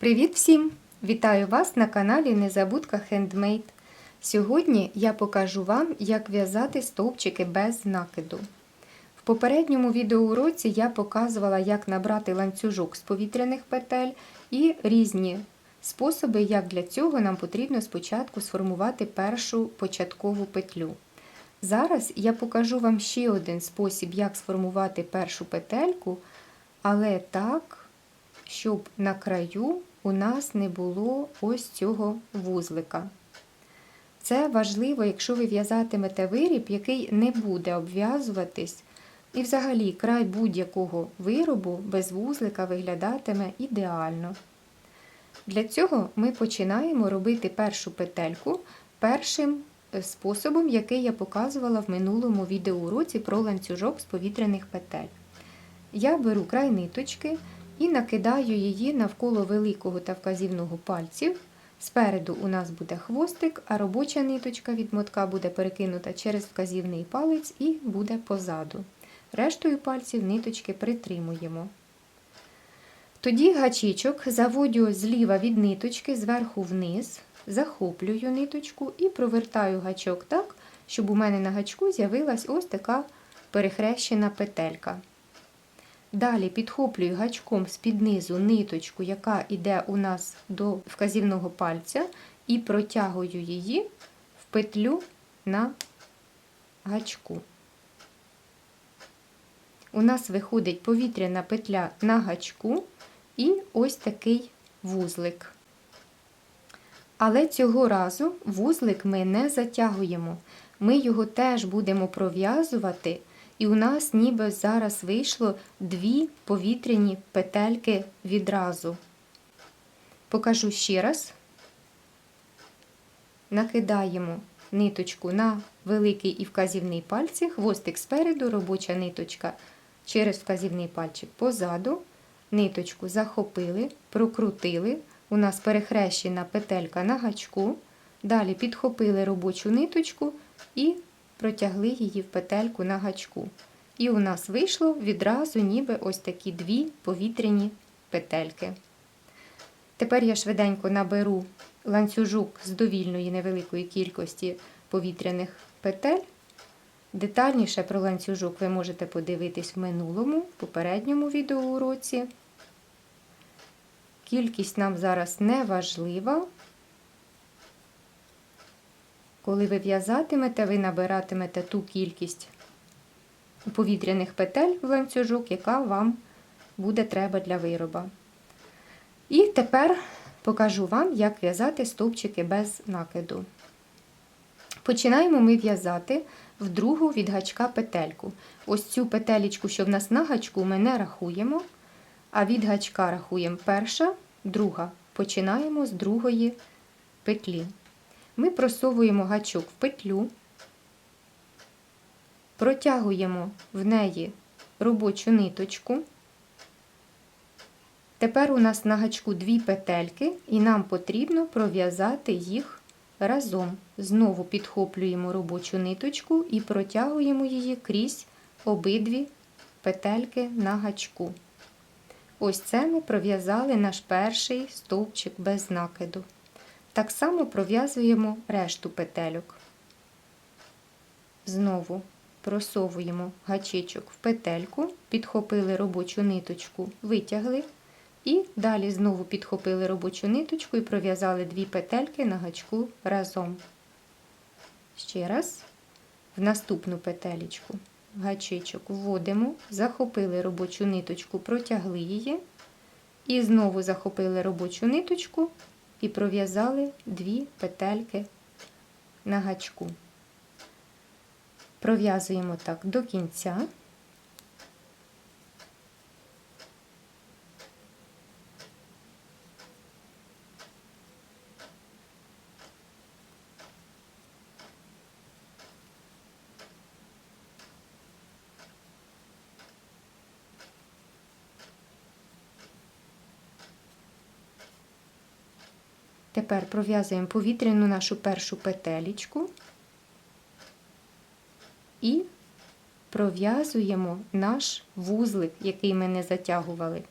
Привіт всім! Вітаю вас на каналі Незабудка Handmade. Сьогодні я покажу вам, як в'язати стовпчики без накиду. В попередньому відеоуроці я показувала, як набрати ланцюжок з повітряних петель і різні способи, як для цього нам потрібно спочатку сформувати першу початкову петлю. Зараз я покажу вам ще один спосіб, як сформувати першу петельку, але так, щоб на краю у нас не було ось цього вузлика. Це важливо, якщо ви в'язатимете виріб, який не буде обв'язуватись, і взагалі край будь-якого виробу без вузлика виглядатиме ідеально. Для цього ми починаємо робити першу петельку першим способом, який я показувала в минулому відеоуроці про ланцюжок з повітряних петель. Я беру край ниточки і накидаю її навколо великого та вказівного пальців. Спереду у нас буде хвостик, а робоча ниточка від мотка буде перекинута через вказівний палець і буде позаду. Рештою пальців ниточки притримуємо. Тоді гачичок заводю зліва від ниточки зверху вниз, захоплюю ниточку і провертаю гачок так, щоб у мене на гачку з'явилась ось така перехрещена петелька. Далі підхоплюю гачком з-під низу ниточку, яка йде у нас до вказівного пальця, і протягую її в петлю на гачку. У нас виходить повітряна петля на гачку і ось такий вузлик. Але цього разу вузлик ми не затягуємо. Ми його теж будемо пров'язувати і у нас ніби зараз вийшло дві повітряні петельки відразу. Покажу ще раз. Накидаємо ниточку на великий і вказівний пальці, хвостик спереду, робоча ниточка через вказівний пальчик позаду. Ниточку захопили, прокрутили. У нас перехрещена петелька на гачку. Далі підхопили робочу ниточку і протягли її в петельку на гачку. І у нас вийшло відразу ніби ось такі дві повітряні петельки. Тепер я швиденько наберу ланцюжок з довільної невеликої кількості повітряних петель. Детальніше про ланцюжок ви можете подивитись в минулому, попередньому відеоуроці. Кількість нам зараз не важлива. Коли ви в'язатимете, ви набиратимете ту кількість повітряних петель в ланцюжок, яка вам буде треба для вироба. І тепер покажу вам, як в'язати стовпчики без накиду. Починаємо ми в'язати в другу від гачка петельку. Ось цю петелечку, що в нас на гачку, ми не рахуємо, а від гачка рахуємо перша, друга. Починаємо з другої петлі. Ми просовуємо гачок в петлю, протягуємо в неї робочу ниточку. Тепер у нас на гачку дві петельки, і нам потрібно пров'язати їх разом. Знову підхоплюємо робочу ниточку і протягуємо її крізь обидві петельки на гачку. Ось це ми пров'язали наш перший стовпчик без накиду. Так само пров'язуємо решту петельок. Знову просовуємо гачечок в петельку, підхопили робочу ниточку, витягли. І далі знову підхопили робочу ниточку і пров'язали дві петельки на гачку разом. Ще раз, в наступну петелечку гачечок вводимо, захопили робочу ниточку, протягли її. І знову захопили робочу ниточку і пров'язали дві петельки на гачку. Пров'язуємо так до кінця. Тепер пров'язуємо повітряну нашу першу петелечку і пров'язуємо наш вузлик, який ми не затягували.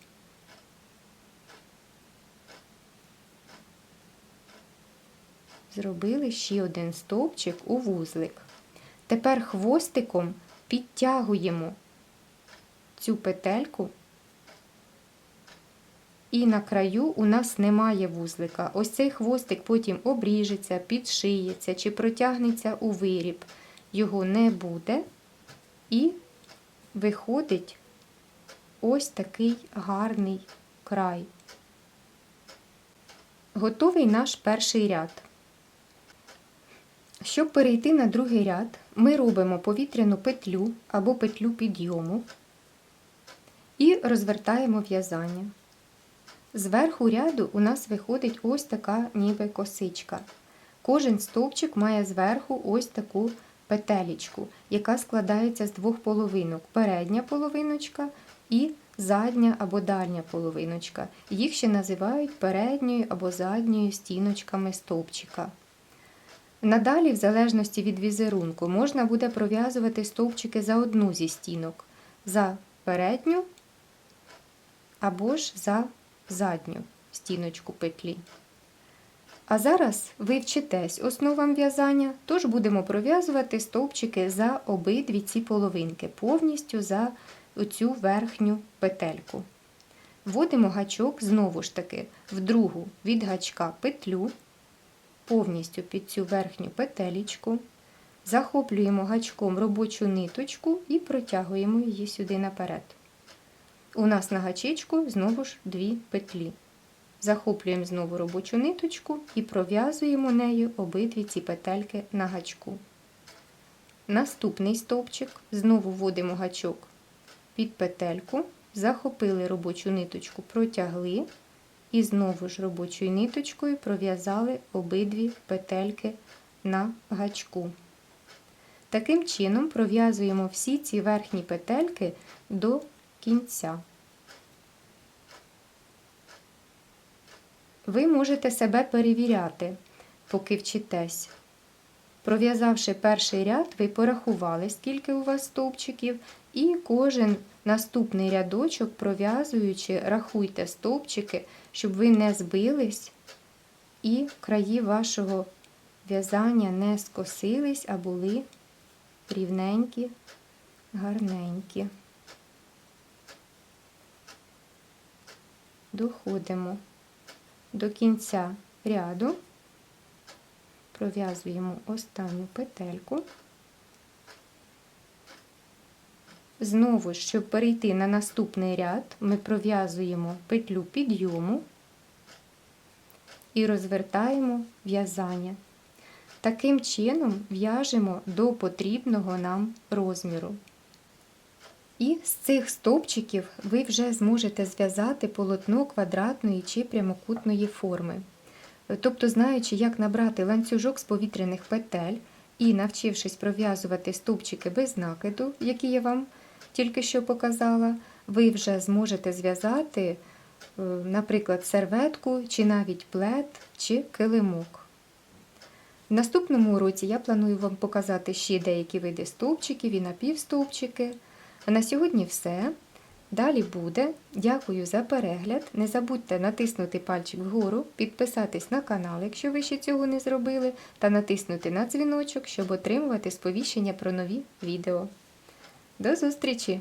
Зробили ще один стовпчик у вузлик. Тепер хвостиком підтягуємо цю петельку і на краю у нас немає вузлика. Ось цей хвостик потім обріжеться, підшиється чи протягнеться у виріб. Його не буде. І виходить ось такий гарний край. Готовий наш перший ряд. Щоб перейти на другий ряд, ми робимо повітряну петлю або петлю підйому і розвертаємо в'язання. Зверху ряду у нас виходить ось така ніби косичка. Кожен стовпчик має зверху ось таку петелечку, яка складається з двох половинок: передня половиночка і задня або дальня половиночка. Їх ще називають передньою або задньою стіночками стовпчика. Надалі, в залежності від візерунку, можна буде пров'язувати стовпчики за одну зі стінок, за передню або ж за задню стіночку петлі. А зараз ви вчитесь основам в'язання, тож будемо пров'язувати стовпчики за обидві ці половинки, повністю за оцю верхню петельку. Вводимо гачок знову ж таки в другу від гачка петлю, повністю під цю верхню петелечку, захоплюємо гачком робочу ниточку і протягуємо її сюди наперед. У нас на гачечку знову ж дві петлі. Захоплюємо знову робочу ниточку і пров'язуємо нею обидві ці петельки на гачку. Наступний стовпчик знову вводимо гачок під петельку, захопили робочу ниточку, протягли і знову ж робочою ниточкою пров'язали обидві петельки на гачку. Таким чином пров'язуємо всі ці верхні петельки до кінця. Ви можете себе перевіряти, поки вчитесь. Пров'язавши перший ряд, ви порахували, скільки у вас стовпчиків, і кожен наступний рядочок, пров'язуючи, рахуйте стовпчики, щоб ви не збились і краї вашого в'язання не скосились, а були рівненькі, гарненькі. Доходимо до кінця ряду, пров'язуємо останню петельку. Знову, щоб перейти на наступний ряд, ми пров'язуємо петлю підйому і розвертаємо в'язання. Таким чином в'яжемо до потрібного нам розміру. І з цих стовпчиків ви вже зможете зв'язати полотно квадратної чи прямокутної форми. Тобто, знаючи, як набрати ланцюжок з повітряних петель і навчившись пров'язувати стовпчики без накиду, які я вам тільки що показала, ви вже зможете зв'язати, е, наприклад, серветку, чи навіть плед, чи килимок. В наступному уроці я планую вам показати ще деякі види стовпчиків і напівстовпчики. А на сьогодні все. Далі буде. Дякую за перегляд. Не забудьте натиснути пальчик вгору, підписатись на канал, якщо ви ще цього не зробили, та натиснути на дзвіночок, щоб отримувати сповіщення про нові відео. До зустрічі!